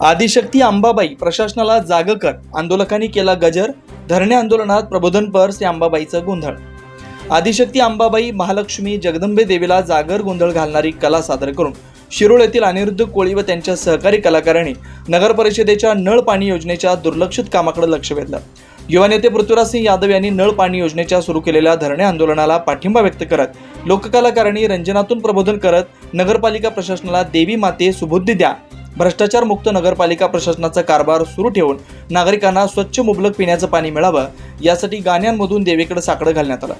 आदिशक्ती अंबाबाई प्रशासनाला जाग कर आंदोलकांनी केला गजर धरणे आंदोलनात प्रबोधनपर श्री अंबाबाईचं गोंधळ. आदिशक्ती अंबाबाई महालक्ष्मी जगदंबे देवीला जागर गोंधळ घालणारी कला सादर करून शिरोळ येथील अनिरुद्ध कोळी व त्यांच्या सहकारी कलाकारांनी नगर परिषदेच्या नळ पाणी योजनेच्या दुर्लक्षित कामाकडे लक्ष वेधलं. युवा नेते पृथ्वीराज सिंह यादव यांनी नळ पाणी योजनेच्या सुरू केलेल्या धरणे आंदोलनाला पाठिंबा व्यक्त करत लोककलाकारांनी रंजनातून प्रबोधन करत नगरपालिका प्रशासनाला देवी माते सुबुद्धी द्या भ्रष्टाचार मुक्त नगरपालिका प्रशासनाचा कारभार सुरू ठेवून नागरिकांना स्वच्छ मुबलक पिण्याचं पाणी मिळावं यासाठी गाण्यांमधून देवीकडे साकडं घालण्यात आलं.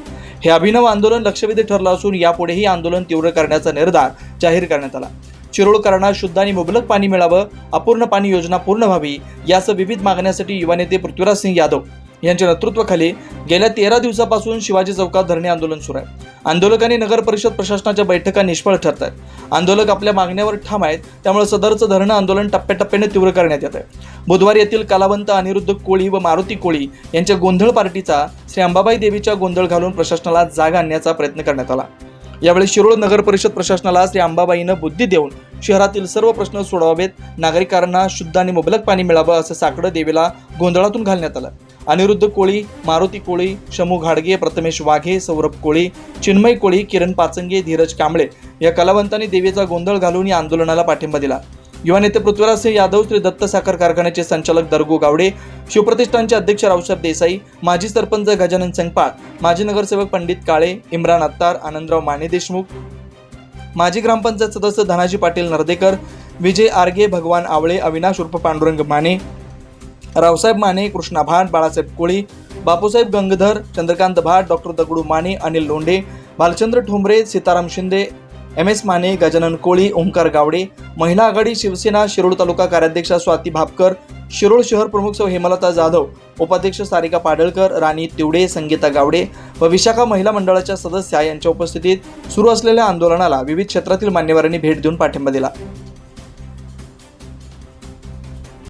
हे अभिनव आंदोलन लक्षवेधी ठरलं असून यापुढेही आंदोलन तीव्र करण्याचा निर्धार जाहीर करण्यात आला. चिरोळकरांना शुद्ध आणि मुबलक पाणी मिळावं अपूर्ण पाणी योजना पूर्ण व्हावी यासह विविध मागण्यासाठी युवा नेते पृथ्वीराज सिंह यादव यांच्या नेतृत्वाखाली गेल्या तेरा दिवसापासून शिवाजी चौकात धरणे आंदोलन सुरू आहे. आंदोलकांनी नगर परिषद प्रशासनाच्या बैठका निष्फळ ठरत आहेत आंदोलक आपल्या मागण्यावर ठाम आहेत त्यामुळे सदरचं धरणं आंदोलन टप्प्याटप्प्याने तीव्र करण्यात येत आहे बुधवारी येथील कलावंत अनिरुद्ध कोळी व मारुती कोळी यांच्या गोंधळ पार्टीचा श्री अंबाबाई देवीच्या गोंधळ घालून प्रशासनाला जाग आणण्याचा प्रयत्न करण्यात आला. यावेळी शिरोळ नगर परिषद प्रशासनाला श्री अंबाबाईनं बुद्धी देऊन शहरातील सर्व प्रश्न सोडवावेत नागरिकांना शुद्ध आणि मुबलक पाणी मिळावं असं साकडं देवीला गोंधळातून घालण्यात आलं. अनिरुद्ध कोळी मारुती कोळी शमू घाडगे प्रथमेश वाघे सौरभ कोळी चिन्मय कोळी किरण पाचंगे धीरज कांबळे या कलावंतांनी देवीचा गोंधळ घालून या आंदोलनाला पाठिंबा दिला. युवा नेते पृथ्वीराज सिंह यादव श्री दत्त साखर कारखान्याचे संचालक दरगू गावडे शिवप्रतिष्ठानचे अध्यक्ष रावसाहेब देसाई माजी सरपंच गजानन संगपाळ माजी नगरसेवक पंडित काळे इम्रान अत्तार आनंदराव माने देशमुख माजी ग्रामपंचायत सदस्य धनाजी पाटील नर्देकर विजय आर्गे भगवान आवळे अविनाश उर्फ पांडुरंग माने रावसाहेब माने कृष्णा भाट बाळासाहेब कोळी Bapusaheb Gangadhar Chandrakant Bhat doctor Dagdu Mane Anil Londhe Bhalchandra Thombare Sitaram Shinde M S Mane Gajanan Koli Omkar Gawade महिला आघाडी शिवसेना शिरोळ तालुका कार्याध्यक्षा स्वाती भापकर शिरोळ शहर प्रमुख सौ हेमलता जाधव उपाध्यक्ष सारिका पाडळकर राणी तिवडे संगीता गावडे व विशाखा महिला मंडळाच्या सदस्या यांच्या उपस्थितीत सुरू असलेल्या आंदोलनाला विविध क्षेत्रातील मान्यवरांनी भेट देऊन पाठिंबा दिला.